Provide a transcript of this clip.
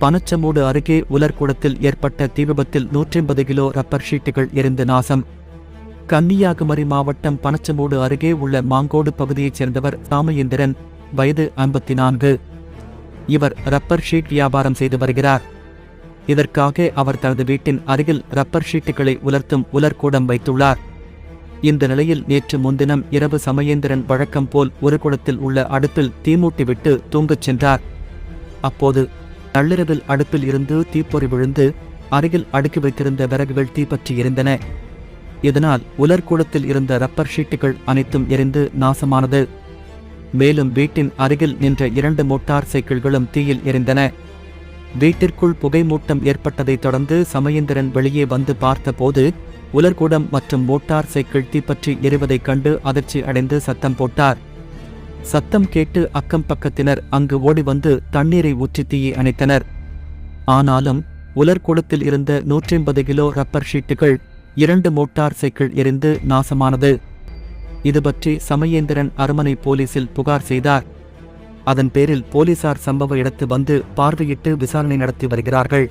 பனச்சமூடு அருகே உலர்குடத்தில் ஏற்பட்ட தீ விபத்தில் நூற்றி கிலோ ரப்பர் ஷீட்டுகள் எரிந்து நாசம். கன்னியாகுமரி மாவட்டம் பனச்சமூடு அருகே உள்ள மாங்கோடு பகுதியைச் சேர்ந்தவர் ராமச்சந்திரன் வயது ஐம்பத்தி நான்கு இவர் ரப்பர் ஷீட் வியாபாரம் செய்து வருகிறார். இதற்காக அவர் தனது வீட்டின் அருகில் ரப்பர் ஷீட்டுகளை உலர்த்தும் உலர்கூடம் வைத்துள்ளார். இந்த நிலையில் நேற்று முன்தினம் இரவு சமயேந்திரன் வழக்கம் போல் ஒரு குடத்தில் உள்ள அடுப்பில் தீமூட்டிவிட்டு தூங்கச் சென்றார். அப்போது நள்ளிரவில் அடுப்பில் இருந்து தீப்பொறி விழுந்து அருகில் அடுக்கி வைத்திருந்த விறகுகள் தீப்பற்றி எரிந்தன. இதனால் உலர்கூடத்தில் இருந்த ரப்பர் ஷீட்டுகள் அனைத்தும் எரிந்து நாசமானது. மேலும் வீட்டின் அருகில் நின்ற இரண்டு மோட்டார் சைக்கிள்களும் தீயில் எரிந்தன. வீட்டிற்குள் புகை மூட்டம் ஏற்பட்டதைத் தொடர்ந்து சமயந்திரன் வெளியே வந்து பார்த்தபோது உலர்கூடம் மற்றும் மோட்டார் சைக்கிள் தீப்பற்றி எரிவதைக் கண்டு அதிர்ச்சி அடைந்து சத்தம் போட்டார். சத்தம் கேட்டு அக்கம் பக்கத்தினர் அங்கு ஓடி வந்து தண்ணீரை ஊற்றி தீயை அணைத்தனர். ஆனாலும் உலர்கூடத்தில் இருந்த நூற்றி ஐம்பது கிலோ ரப்பர் ஷீட்டுகள் இரண்டு மோட்டார் சைக்கிள் எரிந்து நாசமானது. இது பற்றி சமயேந்திரன் அரமனை போலீசில் புகார் செய்தார். அதன் பேரில் போலீசார் சம்பவ இடத்து வந்து பார்வையிட்டு விசாரணை நடத்தி வருகிறார்கள்.